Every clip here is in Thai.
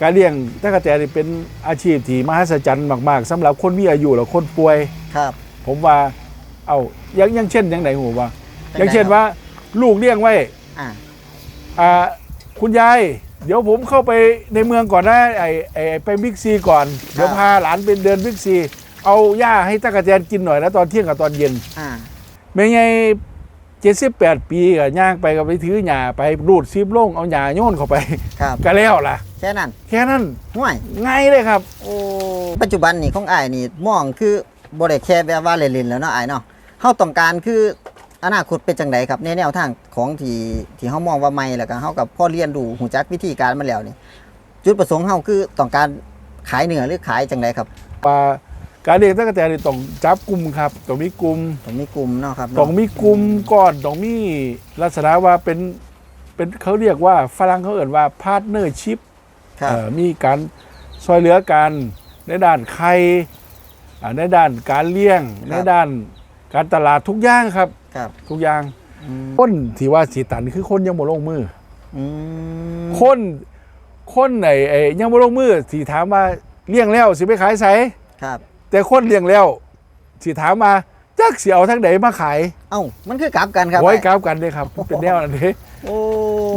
การเลี้ยงตะกะแตนนี่เป็นอาชีพที่มหัศจรรย์มากๆสำหรับคนมีอายุและคนป่วย ครับ ผมว่า เอาอยังอยังเช่นอย่างไหนหูว่าจังใดอย่างเช่นว่า ลูกเลี้ยงไว้อ่าอ่าคุณยาย เดี๋ยวผมเข้าไปในเมืองก่อนนะไอไอไปบิ๊กซีก่อน เดี๋ยวพาหลานไปเดินบิ๊กซี เอาหญ้าให้ตะกะแตนกินหน่อยนะตอนเที่ยงกับตอนเย็นอ่าไม่ไงเจ็ดสิบแปดปีก็ย่างไปก็ไปถือหญ้าไปรูดซิบลงเอาหญ้าโยนเข้าไปครับก็แล้วล่ะ แค่นั้น แค่นั้นห่วยง่ายเลยครับ โอ้ปัจจุบันนี่ของอ้ายนี่มองคือบ่ได้แค่แบบว่าเล่นๆแล้วเนาะอ้ายเนาะเฮาต้องการคืออนาคตเป็นจังไดครับในแนวทางของที่ที่เฮามองว่าใหม่แล้วก็เฮากับพ่อเรียนรู้หูจักวิธีการมันแล้วนี่ จุดประสงค์เฮาคือต้องการขายเนื้อหรือขายจังไดครับว่าการเลี้ยงตะกะแตนนี่ต้องจับกลุ่มครับต้องมีกลุ่มต้องมีกลุ่มเนาะครับต้องมีกลุ่มก่อนต้องมีลักษณะว่าเป็นเป็นเขาเรียกว่าฝรั่งเขาเอ่นว่าพาร์ทเนอร์ชิพครับ มีการซอยเหลือกันในด้านไข่อ่าในด้านการเลี้ยง ในด้านการตลาดทุกอย่างครับครับ ทุกอย่างอืมคนที่ว่าสีตันคือคนยังบ่ลงมืออืมอคนคนไหนไอ้ยังบ่ลงมือสีถามว่าเลี้ยงแล้วสิไปขายไสครับ แต่คนเลี้ยงแล้วสิถามมาจักสิเอาทั้งไหนมาขาย เอ้ามันคือกลับกันครับไว้อ้ายกราบกันเด้ครับมันเป็นแนวนั้นเด้โอ้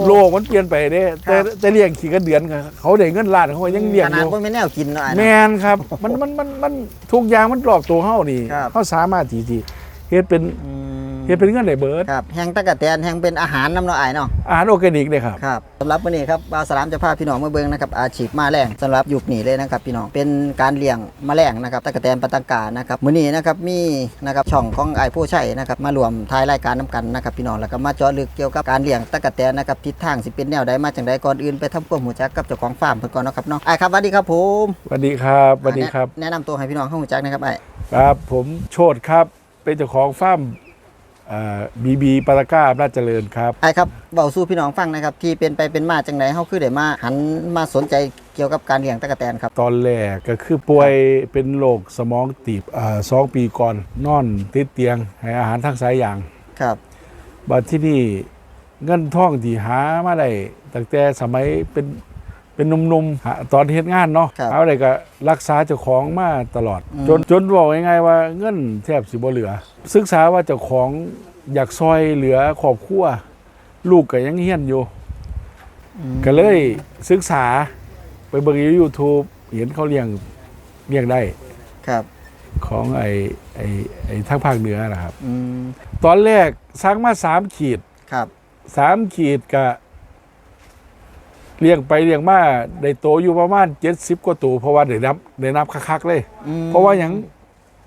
โลกมันเปลี่ยนไปเด้แต่ครับแต่เลี้ยงขี่กันเดือนก็เขาได้เงินล้านเขาก็ยังเลี้ยงขอนาดยู่บ่แม่นแนวกินเนาะอ้ายแมเนาะ นครับ มันมันมันมันทุกอย่างมันหลอกตัวเฮานี่ครับ เฮาสามารถที่ที่เฮ็ดเป็นอืม เฮ็ดเป็นเงินได้เบิดครับแห้งตะกะแตนแห้งเป็นอาหารน้ำเนาะอ้ายเนาะอาหารออร์แกนิกเด้ครับครับสำหรับวันนี้ครับบาวสลามจะพาพี่น้องมาเบิ่งนะครับอาชีพมาแรงสำหรับยุคนี้เลยนะครับพี่น้องเป็นการเลี้ยงแมลงนะครับตะกะแตนปะตังกานะครับมื้อนี้นะครับมีนะครับช่องของไอ้ายผู้ใช้นะครับมารวมทายรายการน้กันนะครับพี่น้องแล้วก็มาเจาะลึกเกี่ยวกับการเลี้ยงตะกะแตนนะครับทิศทางสิเป็นแนวใดมาจังใดก่อนอื่นไปทำความรู้จักกับเจ้าของฟาร์มเพิ่นก่อนเนาะครับเนาะอ้ายครับสวัสดีครับผมสวัสดีครับสวัสดีครับ แนะนำตัวให้พี่น้องเข้ารู้จักนะครับไอ้ายครับผมโชตครับเป็นเจ้าของฟาร์ม บีบีปาตาก้าอำนาจเจริญครับไอ้ายครับเบาสู่พี่น้องฟังนะครับ ที่เป็นไปเป็นมาจังใดเฮาคือได้มา หันมาสนใจเกี่ยวกับการเลี้ยงตะกะแตนครับ ตอนแรกก็คือป่วยเป็นโรคสมองตีบอ่าสองปีก่อนนอนติดเตียง ให้อาหารทางสายยางครับบัดที่นี่เงินท่องที่หามาได้ตั้งแต่สมัยเป็น เป็นหนุ่มๆหาตอนเฮ็ดงานเนาะครับเอาอะไรก็รักษาเจ้าของมาตลอด อืม จนจนบอกง่ายๆว่าเงินแทบสิบ่เหลือ ศึกษาว่าเจ้าของอยากซอยเหลือครอบครัวลูกก็ยังเฮียนอยู่ อืมก็เลยศึกษาไปเบิ่งใน YouTube เห็นเขาเลี้ยงเลี้ยงได้ครับของไอ้ไอ้ไอ้ทางภาคเหนือนะครับ อืมตอนแรกสั่งมาสามขีด ครับสามขีดกะ เลี้ยงไปเลี้ยงมาได้โตอยู่ประมาณเจ็ดสิบกว่าตัวเพราะว่าได้นับได้นับคักๆเลยอืมเพราะว่าอย่าง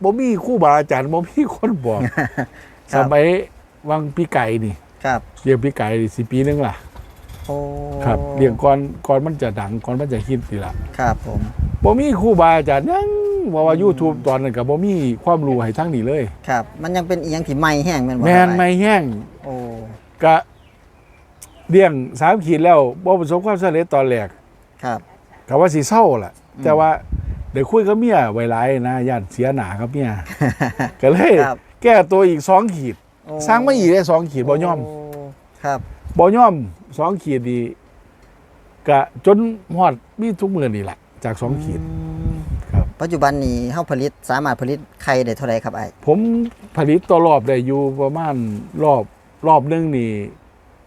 บ่มีครู่บาอาจารย์บ่มีคนบอกครัสบมัยวังพี่ไก่นี่ครับเลี้ยงพี่ไก่นี่สิปีนึงล่ะโอ้ครับเลี้ยงก่อนก่อนมันจะดังก่อนมันจะฮิตนี่ล่ะครับผมบ่มีครู่บาอาจารย์ยังว่าว่า YouTube ตอนนั้นก็บ่มีความรู้ให้ทั้งนี้เลย ครับ มันยังเป็นอีหยังที่ใหม่แห้งแม่นบ่แม่นครับไม่แห้งโอ้ก็ เลี้ยงสามขีดแล้วบ่ประสบความสำเร็จตอนแรกครับก็ว่าสิเศร้าแหละอืมแต่ว่าเดี๋ยวคุยกับเมียไว้หลายนะญาติเสียหนาครับเมียก็เลยครับแก้ตัวอีกสองขีดโอ้สร้างมาอีกได้สองขีดบ่ย่อมโครับบ่ย่อมสองขีดดีกะจนหอดมีทุกมือนี่แหละจากสองขีดอืมครับปัจจุบันนี้เฮาผลิตสามารถผลิตไข่ได้เท่าไหร่ครับไอ้ผมผลิตต่อรอบได้อยู่ประมาณรอบรอบหนึงนี่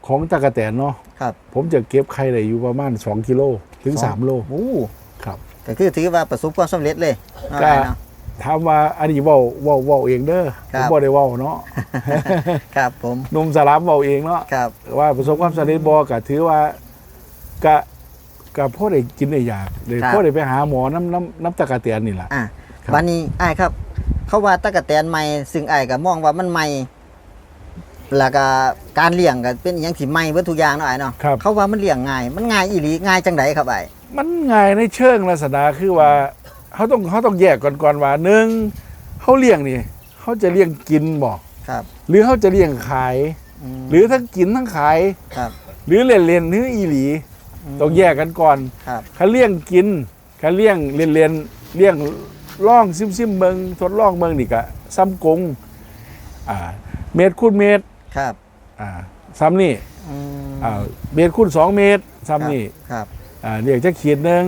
ของตะกะแตนเนาะครับผมจะเก็บไข่ได้อยู่ประมาณ 2 กิโลถึงสอง3โลโอ้ครับก็คือถือว่าประสบความสำเร็จเลยเนาะก็ไอ้เนาะถามว่าอันนี้เว้าเว้าเว้าเองเด้อครัผมบบ่ได้เว้าเนาะครับผมหนุ่มสลามเว้าเองเนาะครับว่าประสบความสำเร็จบ่ก็ถือว่ากะกะพ่อได้กินได้อยากเลยพ่อได้ไปหาหมอน้ำน้ำน้ำตะกะเตียนนี่แหละอะครับวันนี้ไอ้ครับ เขาว่าตะกะแตนใหม่ซึ่งไอ้ก็มองว่ามันใหม่ แล้วก็การเลี้ยงก็เป็นอหย่างที่ใหม่เบิดทุกอย่างเนาะไอ้เนาะครับ เขาว่ามันเลี้ยงง่าย มันง่ายอีหลีง่ายจังไดครับไอ้มันง่ายในเชิงลักษณะคือว่าเขาต้องเขาต้องแยกก่อนก่อนว่าหนึ่งเขาเลี้ยงนี่เขาจะเลี้ยงกินบ่ครับหรือเขาจะเลี้ยงขายมหรือทั้งกินทั้งขาย ครับหรือเล่นเล่นๆหรืออีหลีมต้องแยกกันก่อนครับเขาเลี้ยงกินเขาเลี้ยงเล่นเล่นๆเลี้ยงล่องซิมซิมๆเบิงทดลองเบิงนี่กะซ้ำกงอ่าเมตรคูณเมตร ครับอ่าซ้ำนี่อืมอ่าเมตรคูณสองเมตรซ้ำนี่ครับอ่าเลี้ยงจักขีดหนึง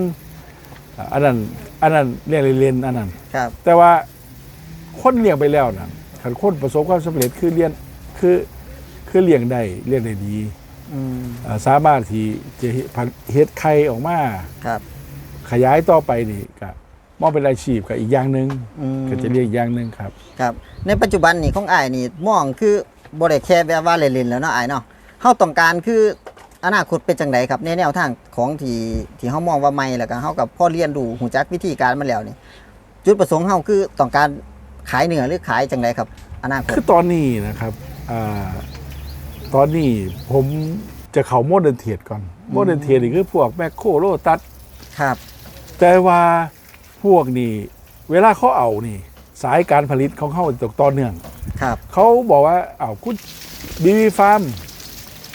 อ่าอันนั้นอันนั้นเลี้ยงเล่นๆอันนั้น ครับแต่ว่าคนเลี้ยงไปแล้วนะคันคนประสบความสำเร็จคือเลี้ยงคือคือเลี้ยงได้เลี้ยงได้ดีอืมอ่าสามารถที่จะเฮ็ดพันเฮ็ดไข่ออกมา ครับขยายต่อไปนี่ก็มองเป็นอาชีพกับอีกอย่างหนึ่งอืมก็จะเรียกอีกอย่างหนึ่งครับ ครับ ในปัจจุบันนี่ของอ้ายนี่มองคือ บ่ได้แค่แบบว่าเล่นๆแล้วเนาะอ้ายเนาะเฮาต้องการคืออนาคตเป็นจังไดครับในแนวทางของที่ที่เฮามองว่าใหม่แล้วก็เฮากับพ่อเรียนรู้หูจักวิธีการมันแล้วนี่จุดประสงค์เฮาคือต้องการขายเนื้อหรือขายจังไดครับ อนาคตคือตอนนี้นะครับอาตอนนี้ผมจะเขาโมเดิร์นเทรดก่อนโมเดิร์นเทรดนี่คือพวกแมคโครโลตัสครับ แต่ว่าพวกนี่เวลาเขาเอานี่ สายการผลิตของเขาตกต่อเนื่อง ครับ เขาบอกว่าเอาวคุณบีบีฟาร์ม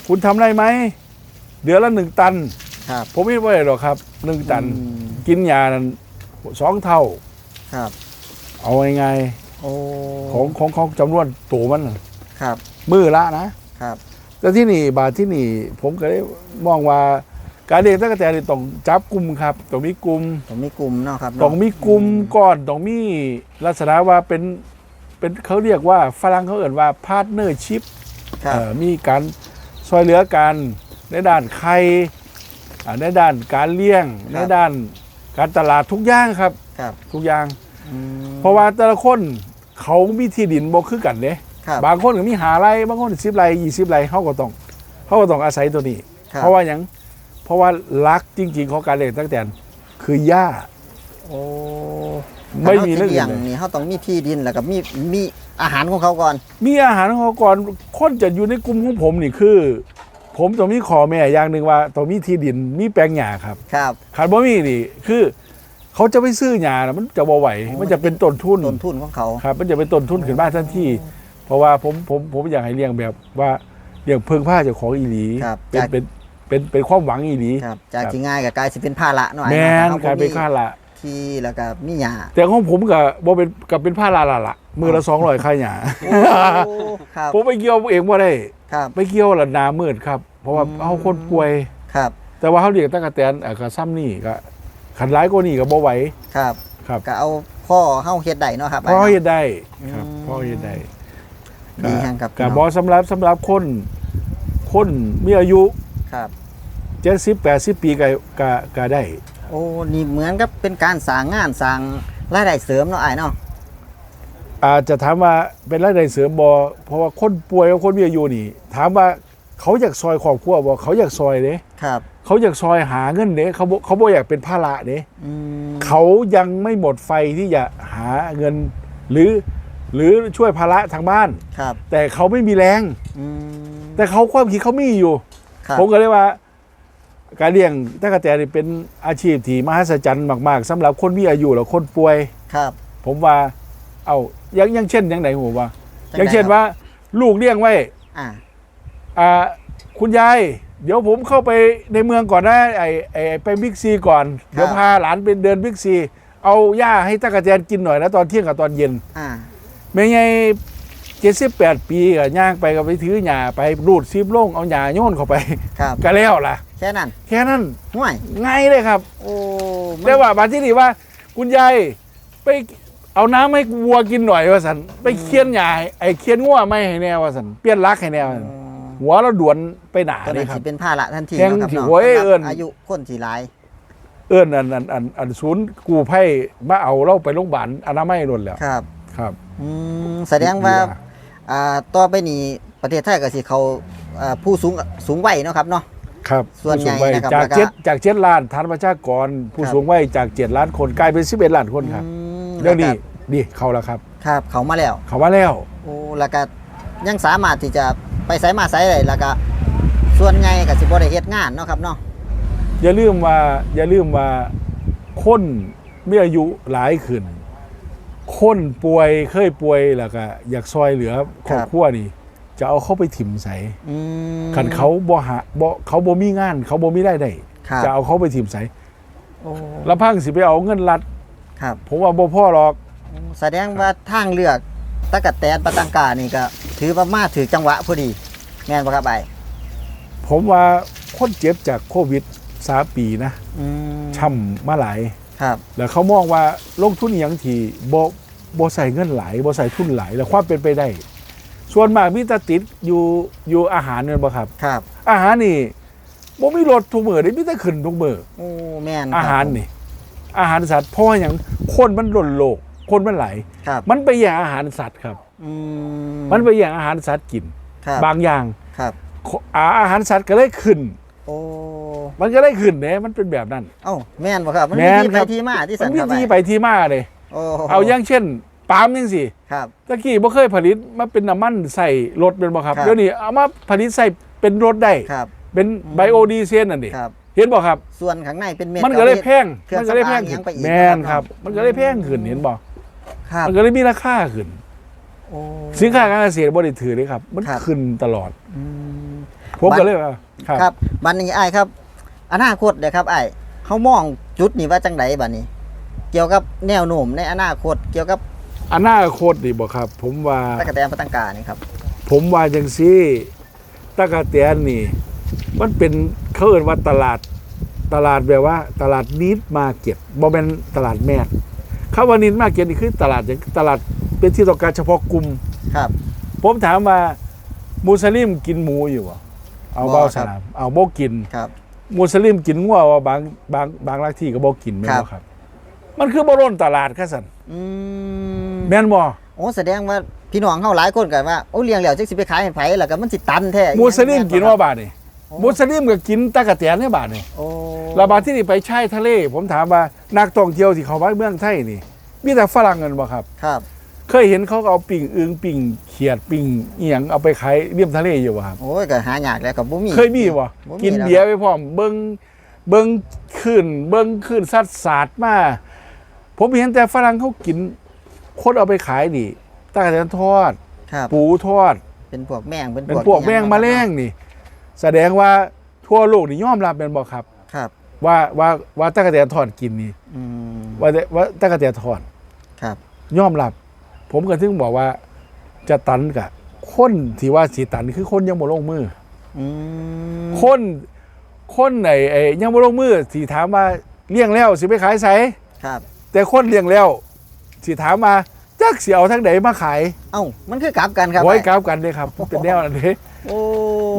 คุณทำได้ไหม เดือนละหนึ่งตัน ครับ ผมไม่ไหวหรอกครับหนึ่งตัน อืม กินยานั้นสองเท่า ครับ เอาไงโอ้ๆของของของจำนวนตัวมันน่ะครับ มือละนะ ครับแต่ที่นี่บาทที่นี่ ผมก็ได้มองว่าการเลี้ยงตั้งแต่นี่ต้องจับกลุ่มครับต้องมีกลุ่มผมมีกลุ่มเนาะครับเนาะต้องมีกลุ่มก่อนต้องมีลักษณะว่าเป็น เป็นเขาเรียกว่าฝรั่งเขาเอ่นว่าพาร์ทเนอร์ชิพครับมีการซอยเหลือกันในด้านไข่อ่าในด้านการเลี้ยง ในด้านการตลาดทุกอย่างครับครับทุกอย่างอืมเพราะว่าแต่ละคนเขามีที่ดินบ่คือกันเด้ครับบางคนก็มีหาไรบางคนสิบไรยี่สิบไรเขาก็ต้องเขาก็ต้องอาศัยตัวนี้ครับเพราะว่าหยังเพราะว่ารักจริง ๆ ของการเลี้ยงตั้งแต่คือหญ้าโอ้ ไม่มีเรื่องถ้าอื่เฮานสิเลยเลี้ยงนี่เฮาต้องมีที่ดินแล้วก็มีมีอาหารของเขาก่อน มีอาหารของเขาก่อนคนจะอยู่ในกลุ่มของผมนี่คือ ผมต้องมีขอแม่อย่างหนึ่งว่าต้องมีที่ดินมีแปลงหญ้าครับครับ ขาดบ่มีนี่คือ เขาจะไปซื้อหญ้าน่ะมันจะบ่ไหวโอ้ มันจะเป็นต้นทุนต้นทุนของเขา ครับ มันจะเป็นต้นทุนขึ้นมาทันทีเพราะว่าผมผมผมอยากให้เลี้ยงแบบว่าเลี้ยงเพิ่งผ้าเจ้าของอีหลีครับเป็นจาก เป็นเป็นเป็นความหวังอีหลี ครับจากครับ ที่ง่ายก็กลายสิเป็นภาระหน่อยแมนเะกลายเป็นค่าละ ที่แล้วก็มีหญ้าแต่ของผมกับบ่เป็นกับเป็นผ้าละละละมือละสองร้อยค่าหญ้าโอ้ครับผมไปเกี่ยวเองว่าได้ ครับไปเกี่ยวละหนามืดครับ เพราะว่าอืมเอาคนป่วย ครับแต่ว่าเขาเลี้ยงตั้งกระแตนเอ่อกับซ้ำนี่ก็ขันร้ายกว่านี่ก็บ่ไหวครับครับก็เอาพ่อเฮาเฮ็ดได้เนาะครับพ่อไอ้เฮ็เนาะดได้ครับอืมพ่อเฮ็ดได้ดีแฮงครับกัพี่บน้อองสำหรับสำหรับคนคนมีอายุครับ70 80ปีก็ก็ก็ได้ โอ้นี่เหมือนกับเป็นการสร้างงานสร้างรายได้เสริมเนาะไอ้เนาะอาจจะถามว่าเป็นรายได้เสริมบ่เพราะว่าคนป่วยกับคนมีอายุนี่ ถามว่าเขาอยากซอยครอบครัวบ่เขาอยากซอยเด้ครับเขาอยากซอยหาเงินเด้เขาบ่เขาบ่อยากเป็นภาระเด้อืมเขายังไม่หมดไฟที่จะหาเงิน หรือ หรือช่วยภาระทางบ้าน ครับแต่เขาไม่มีแรง อืมแต่เขาความคิดเขามีอยู่ ครับผมก็เลยว่า การเลี้ยงตะกะแตนนี่เป็นอาชีพที่มหัศจรรย์มาก ๆสำหรับคนมีอายุและคนป่วย ครับ ผมว่า เอาอยังอยังเช่นอย่างไหนผมว่า จังอย่างเช่นใดครับ ว่า ลูกเลี้ยงไว้อ่า อ่าคุณยาย เดี๋ยวผมเข้าไปในเมืองก่อนนะไอไอไอ้ไปบิ๊กซีก่อน เดี๋ยวพาหลานไปเดินบิ๊กซี เอาหญ้าให้ตะกะแตนกินหน่อยนะตอนเที่ยงกับตอนเย็น อ่า ไม่ไง เจ็ดสิบแปดปีก็ย่างไปก็ไปถือหญ้าไปรูดซิบลงเอาหญ้าโยนเข้าไป ครับ ก็แล้วล่ะ แค่นั้นแค่นั้นห่วย ง่ายเลยครับ โอ้มันได้ว่าบาที่นี่ว่า คุณยายไปเอาน้ำให้วัวกินหน่อยว่าสันไปเคี่ยนหญ้าให้ไอ้เคี่ยนงัวไม่ให้แน่ว่าสันเปลี่ยนรักให้แน่ว่าซั่นหัวเราด่วนไปหนาก็เลเลยยครัสิบ เป็นภาระทันทีแห่งเนาะครับที่เนาะโอ้ยสำหรับเอิ้น อายุคนสิหลาย เอื้อนอันอันอันอันศูนย์กูภัยมาเอาเราไปโรงพยาบาลอนามัยนนแล้วครับ ครับ อืมแสดงว่า อ่าต่อไปนี้ประเทศไทยก็สิเขาอ่าผู้สูงสูงวัยเนาะครับเนาะ ครับส่วนใหญ่ผู้สูงวัยนะครับจากแล้วก็ เจ็ดจากเจ็ดล้านฐานประชากร ผู้ครับสูงวัยจากเจ็ดล้านคนกลายเป็นสิบเอ็ดล้านคนครับอืมเรื่องนี้แล้วก็ดีเข้าแล้วครับ ครับเขามาแล้ว เข้ามาแล้ว โอ้แล้วก็ยังสามารถที่จะไปไสมาไสได้แล้วก็ส่วนใหญ่ก็สิบ่ได้เฮ็ดงานเนาะครับเนาะ อย่าลืมว่าอย่าลืมว่าคนมีอายุหลายขึ้น คนป่วยเคยป่วยแล้วก็อยากซอยเหลือครอบครัวนี่ จะเอาเข้าไปถิ่มใส่อืมคันเขาบ่หาบ่เขาบ่มีงาน เขาบ่มีรายได้ครับจะเอาเขาไปถิ่มใส่โอ้แล้วพังสิไปเอาเงินรัดครับผมว่าบ่พ่อหรอก แสดงว่าทางเลือกตะกัดแตนปะตังกานี่ก็ ถือว่ามาถือจังหวะพอดี แม่นบ่ครับไอ้ผมว่าคนเจ็บจากโควิดสามปีนะอืมช่ำมาหลาย ครับแล้วเขามองว่าลงทุนอหย่างที่บ่บ่ใส่เงินหลายบ่ใส่ทุนหลายแล้วความเป็นไปได้ ส่วนมากมีแต่ติดอยู่อยู่อาหารเนี่ยบ่ครับ ครับ อาหารนี่บ่มีรถทุกมื้อได้มีแต่ขึ้นทุกมื้อโอ้แม่นอาหารนี่ อาหารสัตว์เพราะว่าหยังคนมันล้นโลก คนมันหลายครับ มันไปแย่งอาหารสัตว์ครับอืมันไปแย่งอาหารสัตว์กิน ครับบางอย่างครับ อาอาหารสัตว์ก็เลยขึ้น โอ้ มันก็ได้ขึ้นเด้มันเป็นแบบนั้น เอ้าแม่นบ่ครับ มันแม่มีนที่คไปรับที่มาที่มัสันนมีครับที่ไปที่มาเลยโอ้เอาอย่างเช่นปาล์มยังสิครับตะกี้บ่เคยผลิตมาเป็นน้ำมันใส่รถเป็นบ่ครับครับ เดี๋ยวนี้เอามาผลิตใส่เป็นรถได้ครับเป็นไบโอดีเซนนั่นดิครับเห็นบ่ครับ ส่วนข้างในเป็นเม็ดมันก็เลยแพงเครื่องมันก็เลยแพงสำอางขึ้นยังไปอีกแม่นนะคครัรับบมันก็เลยแพงขึ้นเห็นบ่ครับมันก็เลยมีราคาขึ้นโอ้สินค้าการเกษตรบ่ได้ถือเลยครับ มันครับขึ้นตลอดอืมผมก็เลยว่าครับครับบัดนี้อ้ายครับ อนาคตเด้อครับอ้ายเฮามองจุดนี้ว่าจังไดบัดนี้ เกี่ยวกับแนวโน้มในอนาคตเกี่ยวกับอนาคตนี่บ่ครับ ผมว่าตะกะแตนปะตังกานี่ครับ ผมว่าจังซี่ตะกะแตนนี่ มันเป็นเขาเอิ้นว่าตลาดตลาดแบบว่า ตลาดนิดมาเก็ตบ่แม่นตลาดแมสคำว่านิดมาเก็ตนี่คือตลาดอย่างตลาดเป็นที่ต้องการเฉพาะกลุ่มครับ ผมถามว่ามุสลิมกินหมูอยู่บ่เอาบ่เบาครัสบนามเอาบ่กินครับ มุสลิมกินงัวว่าบางบางบางลักที่ก็บ่กินแม่นครับบ่ครับ มันคือบ่ร่นตลาดค่ะซั่นอืมแม่นบ่โอ้แสดงว่าพี่น้องเฮาหลายคนก็ว่าโอ้เลี้ยงแล้วจักสิไปขายให้ไผแล้วก็มันสิตันแท้มุสลิมกินว่าบาดนี่โอ้มุสลิมก็กินตะกะแตนในบาดนี่โอ้แล้วบางที่นี่ไปชายทะเล ผมถามว่านักท่องเที่ยวที่เขามาเมืองไทยนี่มีแต่ฝรั่งกันบ่ครับ ครับ เคยเห็นเขาก็เอาปิ่งอึงปิ่งเขียดปิ่งเอียงเอาไปขายเรียมทะเลอยู่บ่ครับ โอ้ยก็หายากแล้วก็บ่มีเคยมีบ่บ่มีกินแล้วเบียร์ไปพร้อมเบิ่งเบิ่งขึ้น เบิ่งขึ้นสัดสาดมา ผมเห็นแต่ฝรั่งเขากินคนเอาไปขายนี่ตะกะแตนทอดครับ ปูทอด เป็นพวกแมงเป็นเป็นพวกแมงแมลงนี่ แสดงว่าทั่วโลกนี่ยอมรับเป็นบ่ครับ ครับว่าว่าว่าตะกะแตนทอดกินนี่ อืมว่าแต่ว่าตะกะแตนทอด ครับ ยอมรับ ผมก็ถึงบอกว่าจะตันกับคนที่ว่าสีตันคือคนยังบ่ลงมืออืมอคนคนไหนไอ้ยังบ่ลงมือสีถามว่าเลี้ยงแล้วสิไปขายไสครับ แต่คนเลี้ยงแล้วสิถามมาจักสิเอาทั้งไหนมาขาย เอ้ามันคือกลับกันครับไว้อ้ายกราบกันเลยครับเป็นแนวนั้นเด้โอ้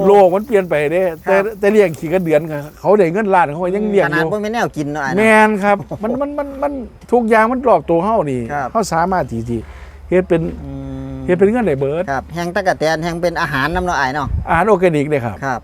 โลกมันเปลี่ยนไปเด้แต่ครับแต่เลี้ยงขี่กันเดือนเขาได้เงินล้านเขายังเลี้ยงขอนาดยู่บ่แม่นแนวกินเนาะอ้ายแมเนาะนครับ มันมันมันมันทุกอย่างมันรอบตัวเฮานี่ครับเฮาสามารถที่ที่ เฮ็ดเป็นอืมเฮ็ดเป็นเงินได้เบิดครับแห้งตะกะแตนแห้งเป็นอาหารน้ำเนาะอ้ายเนาะอาหารออร์แกนิกเลยครับ ครับ